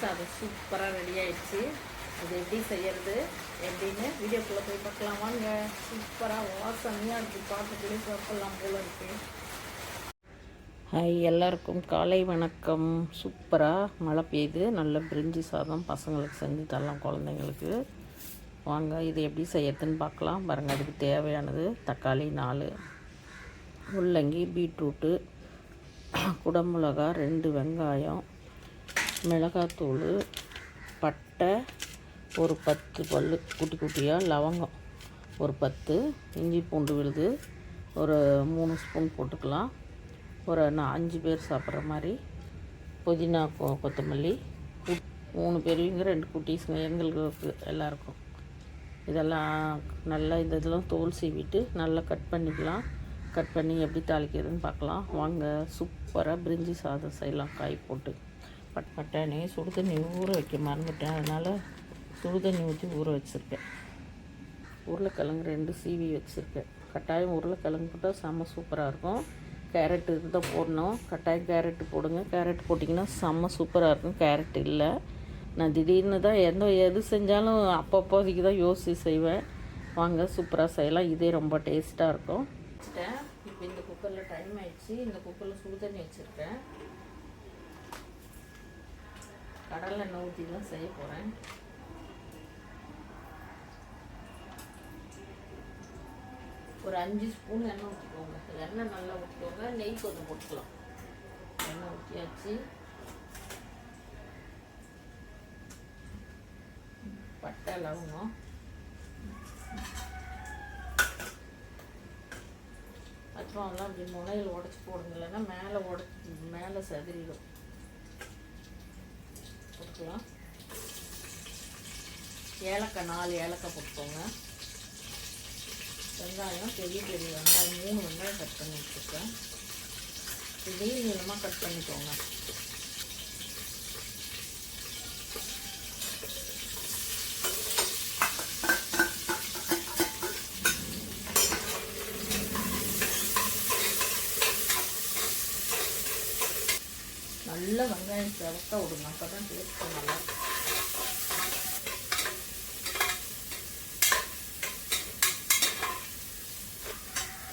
சாதம் சூப்பராக ரெடி ஆயிடுச்சு. இது எப்படி செய்யறது எப்படின்னு வீடியோக்குள்ளே போய் பார்க்கலாம். வாங்க சூப்பராக வாசனையாக இருக்குது பார்த்துக்கிட்டே சாப்பிடலாம் போல இருக்கு. ஹாய் எல்லாருக்கும் காலை வணக்கம். சூப்பராக மழை பெய்யுது. நல்ல பிரிஞ்சி சாதம் பசங்களுக்கு செஞ்சு தரலாம் குழந்தைங்களுக்கு. வாங்க இது எப்படி செய்யறதுன்னு பார்க்கலாம். பாருங்கள் அதுக்கு தேவையானது தக்காளி நாலு முள்ளங்கி பீட்ரூட்டு குடமிளகா ரெண்டு வெங்காயம் மிளகாத்தூள் பட்டை ஒரு பத்து பல் குட்டி குட்டியாக லவங்கம் ஒரு பத்து இஞ்சி பூண்டு விழுது ஒரு மூணு ஸ்பூன் போட்டுக்கலாம். ஒரு நான் அஞ்சு பேர் சாப்பிட்ற மாதிரி புதினா கொ கொத்தமல்லி மூணு பெரியவங்க ரெண்டு குட்டீஸுங்க எங்களுக்கு எல்லாருக்கும். இதெல்லாம் நல்லா இந்த இதெல்லாம் தோல் சீவிட்டு நல்லா கட் பண்ணிக்கலாம். கட் பண்ணி எப்படி தாளிக்கிறதுன்னு பார்க்கலாம். வாங்க சூப்பராக பிரிஞ்சி சாதம் செய்யலாம் காய் போட்டு. பட் பட்டாணி சுடு தண்ணி ஊற வைக்க மறந்துட்டேன். அதனால் சுடு தண்ணி ஊற்றி ஊற வச்சுருக்கேன். உருளைக்கிழங்கு ரெண்டு சீவி வச்சுருக்கேன். கட்டாயம் உருளைக்கிழங்கு போட்டால் செம்ம சூப்பராக இருக்கும். கேரட் இருந்தால் போடணும். கட்டாயம் கேரட் போடுங்க. கேரட் போட்டிங்கன்னா செம்ம சூப்பராக இருக்கும். கேரட் இல்லை. நான் திடீர்னு தான் எந்த எது செஞ்சாலும் அப்பப்போதைக்கு தான் யோசித்து செய்வேன். வாங்க சூப்பராக செய்யலாம். இதே ரொம்ப டேஸ்ட்டாக இருக்கும். இப்போ இந்த குக்கரில் டைம் ஆயிடுச்சு. இந்த குக்கரில் சுடு தண்ணி வச்சுருக்கேன். கடலை எண்ணெய் ஊற்றி தான் செய்ய போகிறேன் ஒரு அஞ்சு ஸ்பூன் எண்ணெய் ஊற்றிக்கோங்க எண்ணெய் நல்லா ஊற்றிக்கோங்க நெய் கொஞ்சம் போட்டுக்கலாம். எண்ணெய் ஊற்றியாச்சு பட்டை லவங்கம். பச்சைமாவெல்லாம் அப்படி முனையில் உடச்சி போடுங்க. இல்லைன்னா மேலே உடச்சி மேலே செதறிடும். போட்டுக்கலாம் ஏலக்காய் நாலு ஏலக்காய் போட்டுக்கோங்க. வெங்காயம் பெரிய பெரிய வெங்காயம் மூணு வெங்காயம் கட் பண்ணி வச்சுருக்கேன். நீள் நீளமாக கட் பண்ணிக்கோங்க நல்ல வெங்காயம் விடுங்க. அப்போ தான் டேஸ்ட் நல்லா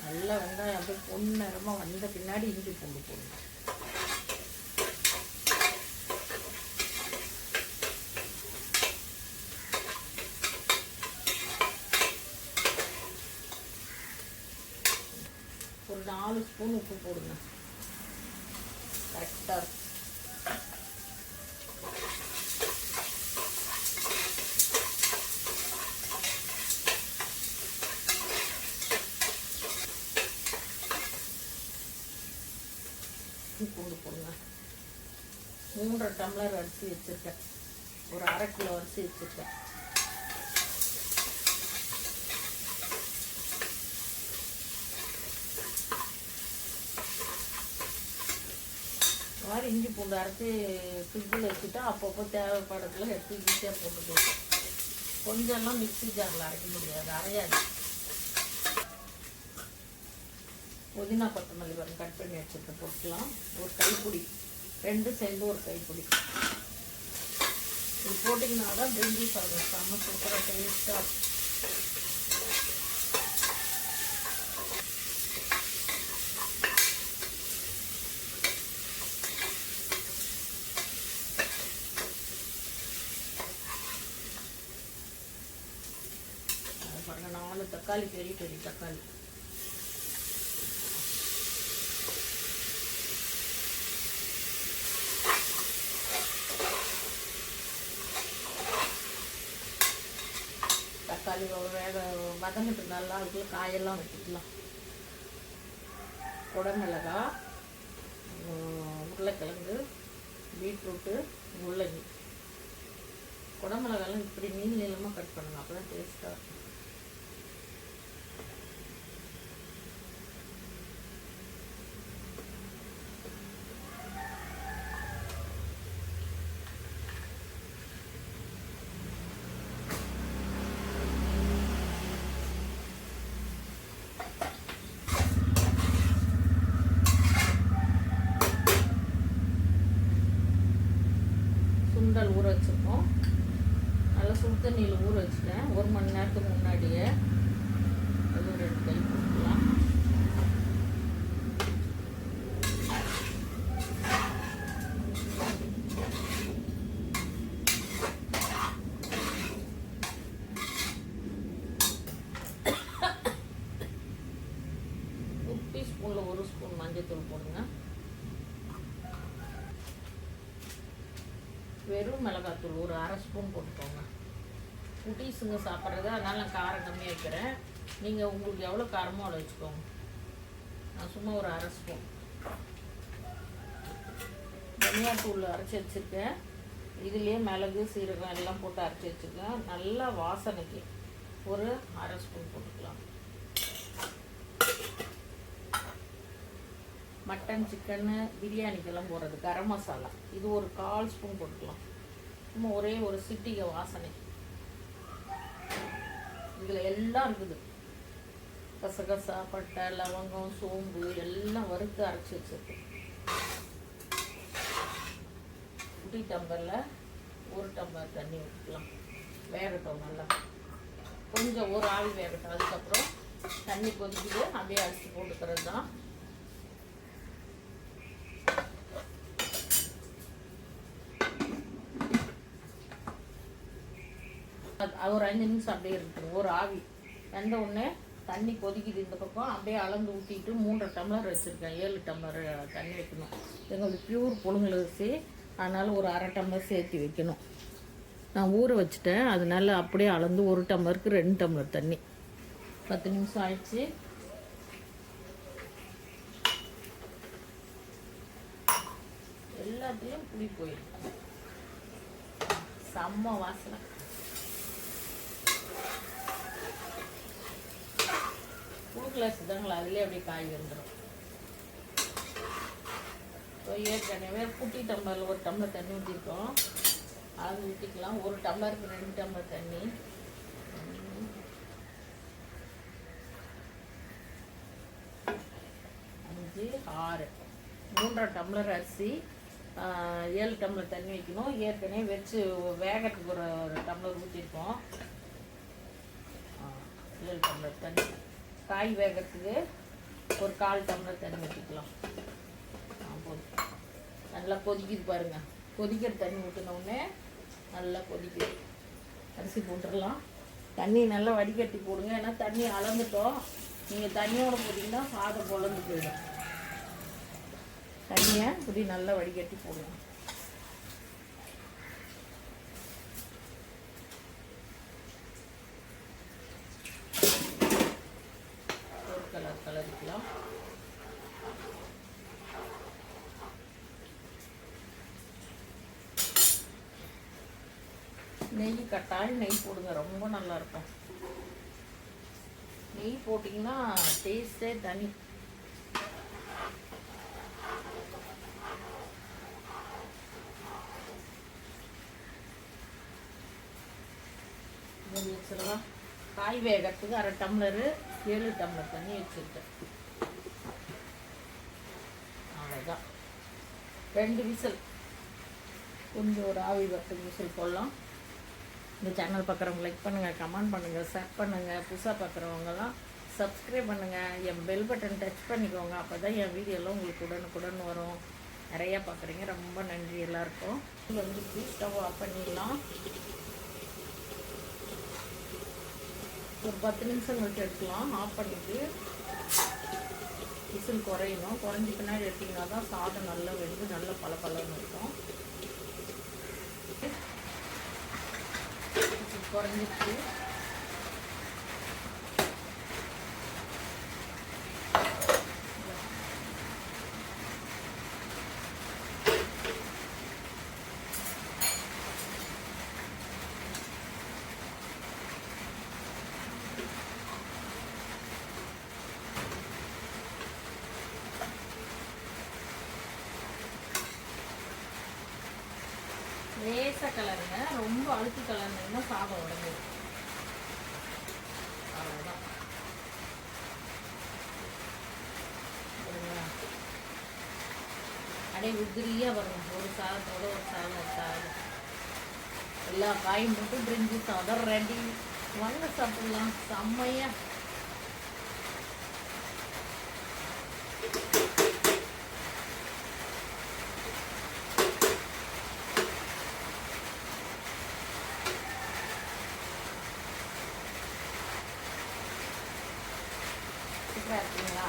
நல்லா வெங்காயம் அப்படியே பொன்னிறமாக வந்த பின்னாடி இஞ்சி பூண்டு போடுங்க. ஒரு நாலு ஸ்பூன் உப்பு போடுங்க. கரெக்டாக இருக்கும் பூண்டு போடுங்க மூன்றரை டம்ளர் அரிசி வச்சுருக்கேன். ஒரு அரை கிலோ அரிசி வச்சுருக்கேன். மாதிரி இஞ்சி பூண்டு அரைச்சி ஃப்ரிட்ஜில் வச்சுட்டா அப்பப்போ தேவைப்படத்தில் எடுத்து ஈஸியாக போட்டுக்கலாம் கொஞ்சம்லாம் மிக்ஸி ஜாரில் அரைக்க முடியாது அரையாது. புதினா கொத்தமல்லி வரும் கட் பண்ணி வச்சுட்டு போட்டுக்கலாம் ஒரு கைப்பிடி. ரெண்டு சேர்ந்து ஒரு கைப்பிடி. இது போட்டிங்கன்னா தான் பிரிஞ்சி சாதம். செம்ம சூப்பராக டேஸ்ட்டாக இருக்கும். நாலு தக்காளி பெரிய பெரிய தக்காளி. தக்காளி வேக வதங்கிட்டு நல்லா அதுக்குள்ள காயெல்லாம் வச்சுக்கலாம் குடமிளகா உருளைக்கிழங்கு பீட்ரூட்டு முள்ளங்கி. குடமிளகாலாம் இப்படி நீள் நீளமாக கட் பண்ணுங்க அப்போ தான் டேஸ்ட்டாக இருக்கும். சுண்டல் ஊற வச்சுருக்கோம். நல்லா சுடு தண்ணியில் ஊற வச்சுட்டேன். ஒரு மணி நேரத்துக்கு முன்னாடியே அது ஒரு ரெண்டு கை கொடுக்கலாம் ஒரு ஒரு ஸ்பூன் மஞ்சள் தூள் போடுங்க. வெறும் மிளகாத்தூள் ஒரு அரை ஸ்பூன் போட்டுக்கோங்க. குட்டீஸுங்க சாப்பிட்றது அதனால் நான் காரம் கம்மியாக வைக்கிறேன். நீங்கள் உங்களுக்கு எவ்வளோ காரமோ அவ்வளோ வச்சுக்கோங்க. நான் சும்மா ஒரு அரை ஸ்பூன். தனியாத்தூள் அரைச்சி வச்சுருக்கேன். இதுலேயே மிளகு சீரகம் எல்லாம் போட்டு அரைச்சி வச்சுருக்கேன். நல்லா வாசனைக்கு ஒரு அரை ஸ்பூன் போட்டுக்கலாம். மட்டன் சிக்கன்னு பிரியாணிக்கெல்லாம் போடுறது. கரம் மசாலா. இது ஒரு கால் ஸ்பூன் போட்டுக்கலாம். சும்மா ஒரே ஒரு சிட்டிகை வாசனை. இதில் எல்லாம் இருக்குது. கசகசா பட்டை லவங்கம் சோம்பு எல்லாம் வறுத்து அரைச்சி வச்சிருக்கு. குட்டி டம்பரில் ஒரு டம்பர் தண்ணி ஊற்றிக்கலாம் வேகட்டும் நல்லா. கொஞ்சம் ஒரு ஆவி வேகட்டும். அதுக்கப்புறம் தண்ணி கொதிக்குது. அப்படியே அரிசி போட்டுக்கிறது தான் ஒரு அஞ்சு நிமிஷம் அப்படியே இருக்கணும். ஒரு ஆவி. வெந்த உடனே தண்ணி கொதிக்குது இந்த பக்கம். அப்படியே அளந்து ஊற்றிட்டு மூன்றரை டம்ளர் வச்சுருக்கேன். ஏழு டம்ளர் தண்ணி வைக்கணும். எங்களுக்கு பியூர் புழுங்கல் வச்சு அதனால் ஒரு அரை டம்ளர் சேர்த்து வைக்கணும். நான் ஊற வச்சுட்டேன். அதனால அப்படியே அளந்து ஒரு டம்ளருக்கு ரெண்டு டம்ளர் தண்ணி. பத்து நிமிஷம் ஆயிடுச்சு. எல்லாத்துலேயும் புளி போயிடும் செம்ம வாசனை. குழுக்கில் சிதங்களா அதுலேயே அப்படியே காய் வந்துடும் இப்போ ஏற்கனவே குட்டி டம்ளரில் ஒரு டம்ளர் தண்ணி ஊற்றிருக்கோம் அது ஊற்றிக்கலாம் ஒரு டம்ளருக்கு ரெண்டு டம்ளர் தண்ணி. அஞ்சு ஆறு. மூன்றரை டம்ளர் அரிசி ஏழு டம்ளர் தண்ணி வைக்கணும். ஏற்கனவே வச்சு வேகத்துக்கு ஒரு ஒரு டம்ளர் ஊற்றிருக்கோம் ஏழு டம்ளர் தண்ணி. காய் வேகிறதுக்கு ஒரு கால் டம்ளர் தண்ணி ஊற்றிக்கலாம் போதும். நல்லா கொதிக்குது பாருங்கள் கொதிக்கிற தண்ணி ஊற்றினோடனே நல்லா கொதிக்குது. அரிசி போட்டுடலாம். தண்ணி நல்லா வடிகட்டி போடுங்க. ஏன்னா தண்ணி அளந்துட்டோம். நீங்கள் தண்ணியோடு போட்டிங்கன்னா சாதம் பொழந்து போயிடும். தண்ணியை இப்படி நல்லா வடிகட்டி போடுங்க நெய் கட்டாயம் நெய் போடுங்க ரொம்ப நல்லா இருக்கும். நெய் போட்டிங்கன்னா டேஸ்டே தனி. மூடி காய் வேகத்துக்கு அரை டம்ளரு ஏழு டம்ளர் தண்ணி வச்சுருக்கேன். அவ்வளோதான் ரெண்டு விசில். கொஞ்சம் ஒரு ஆவி பத்து விசில் போடலாம். இந்த சேனல் பார்க்குறவங்க லைக் பண்ணுங்கள் கமெண்ட் பண்ணுங்கள் ஷேர் பண்ணுங்கள் புதுசாக பார்க்குறவங்கலாம் சப்ஸ்கிரைப் பண்ணுங்கள் என் பெல் பட்டன் டச் பண்ணிக்கோங்க. அப்போ தான் என் வீடியோலாம் உங்களுக்கு உடனுக்குடன் வரும். நிறையா பார்க்குறீங்க. ரொம்ப நன்றி எல்லாருக்கும். இது வந்து ஸ்டவ் ஆஃப் பண்ணிடலாம். ஒரு பத்து நிமிஷம் கழிச்சு எடுக்கலாம். ஆஃப் பண்ணிட்டு விசில் குறையணும். குறைஞ்சி பின்னாடி எடுத்திங்கன்னா தான் சாதம் நல்லா வெந்து நல்லா பல பலன்னு இருக்கும். விசில் குறைஞ்சிச்சு லேசாக கலருங்க. ரொம்ப அழுத்து கலர்னீங்கன்னா சாதம் உடம்பு அவ்வளோதான் சரிங்களா? அப்படியே உதிரியாக வரும். ஒரு சாதத்தோட ஒரு சாதம் சாதம். எல்லா காயும் மட்டும் பிரிஞ்சு சாதம் ரெடி. வாங்க சாப்பிடலாம். செம்மையா. சூப்பராக இருக்குங்களா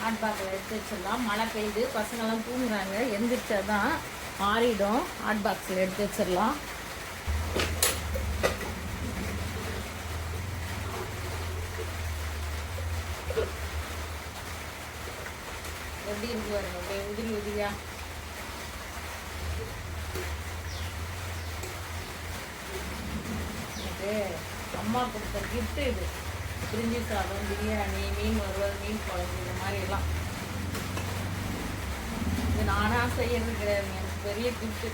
ஹாட் எடுத்து வச்சிடலாம். மழை பெய்யுது. பசங்கள்லாம் தூங்குறாங்க. எந்திரிச்சா தான் மாறிடும். ஹாட் பாக்ஸில் எடுத்து வச்சிடலாம். எப்படி இருக்கு பாருங்க. அப்படியே உதிரி உதிரியா எனக்கு அம்மா கொடுத்த கிஃப்ட்டு இது. பிரிஞ்சி சாதம் பிரியாணி மீன் வறுவல் மீன் குழம்பு இந்த மாதிரி எல்லாம். இது நானாக செய்யறது கிடையாது. எனக்கு பெரிய கிஃப்ட்டு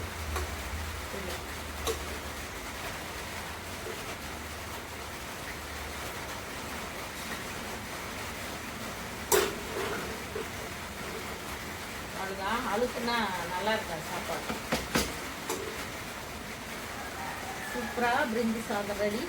அதுதான் அழுத்துனா நல்லா இருக்காது சாப்பாடு. சூப்பராக பிரிஞ்சி சாதம் ரெடி